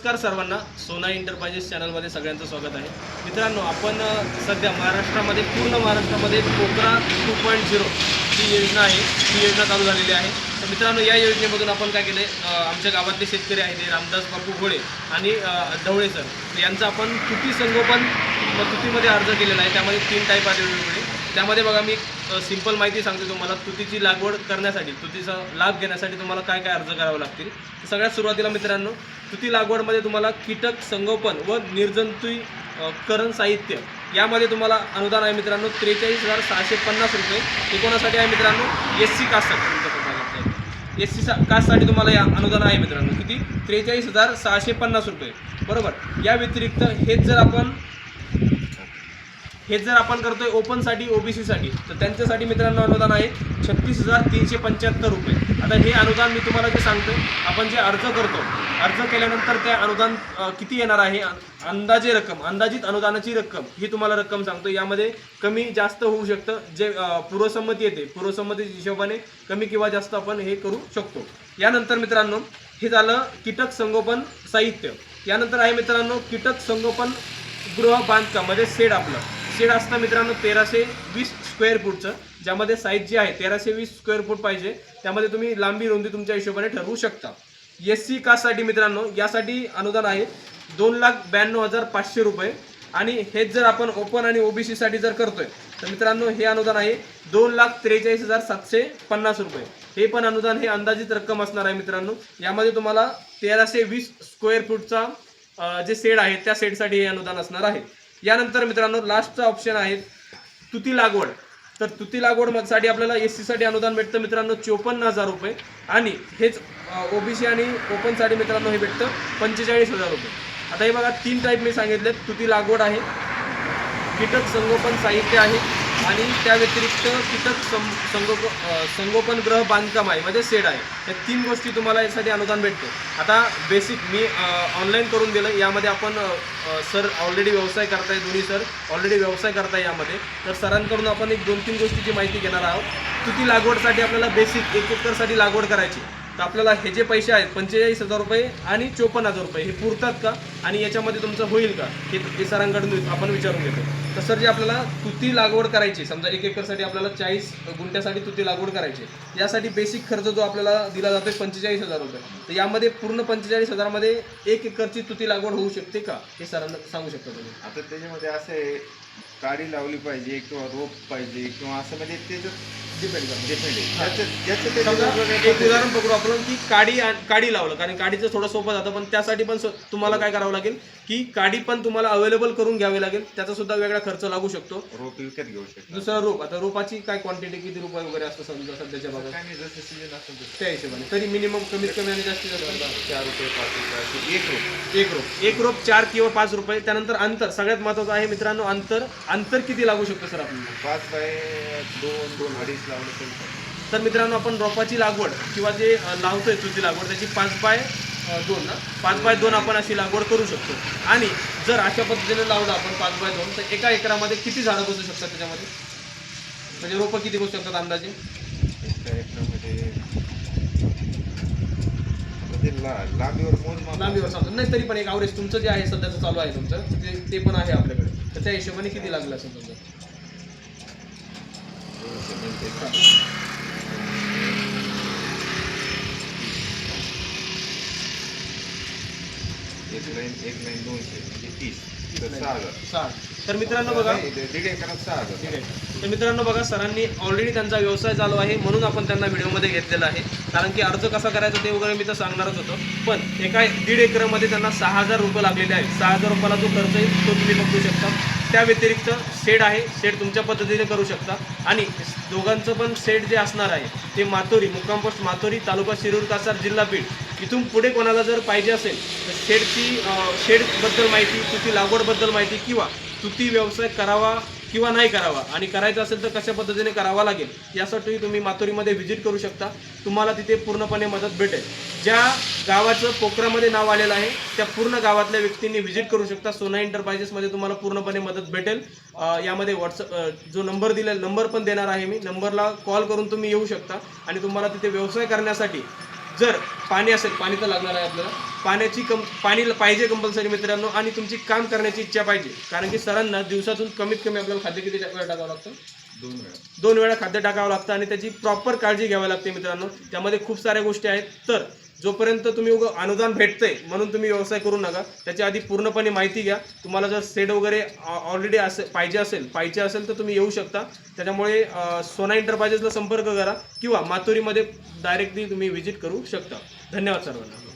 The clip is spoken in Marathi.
नमस्कार सर्वांना सोना इंटरप्राइजेस चॅनलमध्ये सगळ्यांचं स्वागत आहे. मित्रांनो आपण सध्या महाराष्ट्रामध्ये पूर्ण महाराष्ट्रामध्ये पोकरा टू पॉईंट झिरो ही योजना आहे. ही योजना चालू झालेली आहे. तर मित्रांनो या योजनेमधून आपण काय केले आमच्या गावातले शेतकरी आहेत रामदास बापू घोळे आणि ढवळे सर. यांचं आपण तुती संगोपन व तुतीमध्ये अर्ज केलेला आहे. त्यामध्ये तीन टाईप आले वेगवेगळे. त्यामध्ये बघा मी सिंपल माहिती सांगते तुम्हाला. तुतीची लागवड करण्यासाठी तुतीचा लाभ घेण्यासाठी तुम्हाला काय काय अर्ज करावे लागतील? सगळ्यात सुरुवातीला मित्रांनो तुती लागवडमध्ये तुम्हाला कीटक संगोपन व निर्जंतुई करण साहित्य यामध्ये तुम्हाला अनुदान आहे मित्रांनो त्रेचाळीस हजार सहाशे पन्नास रुपये. एकोणासाठी आहे मित्रांनो? एस सी कास्टसाठी एस सी कास्टसाठी तुम्हाला या अनुदान आहे मित्रांनो किती? त्रेचाळीस हजार सहाशे पन्नास रुपये. बरोबर? या व्यतिरिक्त हेच जर आपण हेच जर आपण करतोय ओपनसाठी ओबीसीसाठी तर त्यांच्यासाठी मित्रांनो अनुदान आहे छत्तीस हजार तीनशे पंच्याहत्तर रुपये. आता हे अनुदान मी तुम्हाला जे सांगतोय आपण जे अर्ज करतो अर्ज केल्यानंतर त्या अनुदान किती येणार आहे? अंदाजे रक्कम अंदाजित अनुदानाची रक्कम ही तुम्हाला रक्कम सांगतो यामध्ये कमी जास्त होऊ शकतं जे पूर्वसंमती येते पूर्वसंमतीच्या हिशोबाने कमी किंवा जास्त आपण हे करू शकतो. यानंतर मित्रांनो हे झालं कीटक संगोपन साहित्य. यानंतर आहे मित्रांनो कीटक संगोपन गृह बांधकाम म्हणजे सेड आपलं. शेड असतं मित्रांनो तेराशे वीस स्क्वेअर फूटचं. ज्यामध्ये साईज जी आहे तेराशे वीस स्क्वेअर फूट पाहिजे. त्यामध्ये तुम्ही लांबी रुंदी तुमच्या हिशोबाने ठरवू शकता. एस सी कास्टसाठी मित्रांनो यासाठी अनुदान आहे दोन लाख ब्याण्णव हजार पाचशे रुपये. आणि हेच जर आपण ओपन आणि ओबीसीसाठी जर करतोय तर मित्रांनो हे अनुदान आहे दोन लाख त्रेचाळीस हजार सातशे पन्नास रुपये. हे पण अनुदान हे अंदाजित रक्कम असणार आहे मित्रांनो. यामध्ये तुम्हाला तेराशे वीस स्क्वेअर फूटचा जे सेड आहे त्या सेडसाठी हे अनुदान असणार आहे. यानंतर मित्रांनो लास्टचा ऑप्शन आहे तुती लागवड. तर तुती लागवडसाठी आपल्याला एस सीसाठी अनुदान भेटतं मित्रांनो चोपन्न हजार रुपये. आणि हेच ओबीसी आणि ओपनसाठी मित्रांनो हे भेटतं पंचेचाळीस हजार रुपये. आता हे बघा तीन टाईप मी सांगितले तुती लागवड आहे. कीटक संगोपन साहित्य आहे. आणि त्या व्यतिरिक्त कीटक सं संगोप अ, संगोपन ग्रह बांधकाम आहे म्हणजे सेड आहे. या तीन गोष्टी तुम्हाला यासाठी अनुदान भेटते. आता बेसिक मी ऑनलाईन करून दिलं. यामध्ये आपण सर ऑलरेडी व्यवसाय करताय दोन्ही सर ऑलरेडी व्यवसाय करताय यामध्ये. तर सरांकडून आपण एक दोन तीन गोष्टीची माहिती घेणार आहोत. तुती लागवडसाठी आपल्याला बेसिक एक एकरसाठी लागवड करायची. तर आपल्याला हे जे पैसे आहेत पंचेचाळीस हजार रुपये आणि चोपन्न हजार रुपये हे पुरतात का? आणि याच्यामध्ये तुमचं होईल का? हे सरांकडून आपण विचारून घेतो. तर सर जे आपल्याला तुती लागवड करायची समजा एक एकरसाठी आपल्याला चाळीस गुंठ्यासाठी तुती लागवड करायची यासाठी बेसिक खर्च जो आपल्याला दिला जातोय पंचेचाळीस हजार रुपये. तर यामध्ये पूर्ण पंचेचाळीस हजारमध्ये एक एकरची तुती लागवड होऊ शकते का? हे सरांना सांगू शकता तुम्ही. आता त्याच्यामध्ये असं आहे काडी लावली पाहिजे किंवा रोप पाहिजे किंवा असं म्हणजे त्याच्यात डिपेंड करतो. डिपेंड आहे. ज्याचं- ज्याचं ते समजा एक उदाहरण पकडू आपण की काडी आण- काडी लावलं कारण काडीचं थोडं सोपं जातं पण त्यासाठी पण स- तुम्हाला काय करावं लागेल की काडी पण तुम्हाला अवेलेबल करून घ्यावी लागेल. त्याचा सुद्धा वेगळा खर्च लागू शकतो. रोप विकत घेऊ शकतो. दुसरा रोप. आता रोपाची काय क्वांटिटी किती रुपये वगैरे असतं समजा सध्याच्या भागात काय नाही जसं सीजन असेल तसं. त्या हिशोबाने. तरी मिनिमम कमीत कमी आणि जास्तीत जास्त चार रुपये पाच रुपये असे एक रोप. एक रोप. एक रोप चार किंवा पाच रुपये. त्यानंतर अंतर. सगळ्यात महत्वाचं आहे मित्रांनो अंतर. अंतर किती लागू शकतं सर आपल्याला? पाच बाय दोन दोन अडीच लावलं तरी चालेल. तर मित्रांनो आपण रोपाची लागवड किंवा जे अ, लावतोय तुझी लागवड त्याची पाच बाय अ, दोन ना पाच बाय दोन आपण अशी लागवड करू शकतो. आणि जर अशा पद्धतीने लावलं आपण पाच बाय दोन तर एका एकरामध्ये किती झाडं बसू शकतात त्याच्यामध्ये? म्हणजे रोपं किती बसू शकतात अंदाजे? एका एकरामध्ये ते ला लांबीवर मोजमाप लांबीवर समजा नाही तरी पण एक आवरेज तुमचं जे आहे सध्याचं चालू आहे तुमचं ते ते पण आहे आपल्याकडे. तर त्या हिशोबाने किती लागलं असेल समजा एक लाईन एक लाईन दोनशे म्हणजे तीस. सहा हजार सहा तर मित्रांनो बघा. नाही, दीड एकरात सहा हजार ठीक आहे तर मित्रांनो बघा सरांनी ऑलरेडी त्यांचा व्यवसाय चालू आहे म्हणून आपण त्यांना व्हिडिओमध्ये घेतलेला आहे. कारण की अर्ज कसा करायचा ते वगैरे मी तर सांगणारच होतो. पण एका दीड एकरमध्ये त्यांना सहा हजार रुपये लागलेले आहेत. सहा हजार रुपयाला जो खर्च येईल तो तुम्ही बघू शकता. त्या व्यतिरिक्त शेड आहे. शेड तुमच्या पद्धतीने करू शकता. आणि दोघांचं पण शेड जे असणार आहे ते मातोरी मुक्काम पोस्ट मातोरी तालुका शिरूर कासार जिल्हा बीड इथून पुढे कोणाला जर पाहिजे असेल तर शेडची शेडबद्दल माहिती तुती लागवडबद्दल माहिती किंवा तुती व्यवसाय करावा किंवा नाही करावा. आणि करायचं असेल तर कशा पद्धतीने करावा लागेल यासाठी तुम्ही मातोरीमध्ये व्हिजिट करू शकता. तुम्हाला तिथे पूर्णपणे मदत भेटेल. ज्या गावाचं पोखरामध्ये नाव आलेलं आहे त्या पूर्ण गावातल्या व्यक्तींनी व्हिजिट करू शकता. सोना एंटरप्राइजेसमध्ये तुम्हाला पूर्णपणे मदत भेटेल. यामध्ये व्हॉट्सअप जो नंबर दिलेला नंबर पण देणार आहे मी. नंबरला कॉल करून तुम्ही येऊ शकता. आणि तुम्हाला तिथे व्यवसाय करण्यासाठी जर पाणी असेल पाणी तर लागणार आहे आपल्याला. पाण्याची कम पाणी पाहिजे कंपल्सरी मित्रांनो आणि तुमची काम करण्याची इच्छा पाहिजे. कारण की सरांना दिवसातून कमीत कमी आपल्याला खाद्य किती टाकावं लागतं? दोन वेळा. दोन वेळा खाद्य टाकावं लागतं आणि त्याची प्रॉपर काळजी घ्यावी लागते मित्रांनो. त्यामध्ये खूप साऱ्या गोष्टी आहेत. तर जोपर्यंत तुम्ही उगं अनुदान भेटतंय म्हणून तुम्ही व्यवसाय करू नका. त्याच्या आधी पूर्णपणे माहिती घ्या. तुम्हाला जर सेट वगैरे ऑलरेडी असे पाहिजे असेल पाहिजे असेल तर तुम्ही येऊ शकता. त्याच्यामुळे सोना एंटरप्राइजेसला संपर्क करा किंवा माथुरीमध्ये डायरेक्टली तुम्ही व्हिजिट करू शकता. धन्यवाद सर्वांना.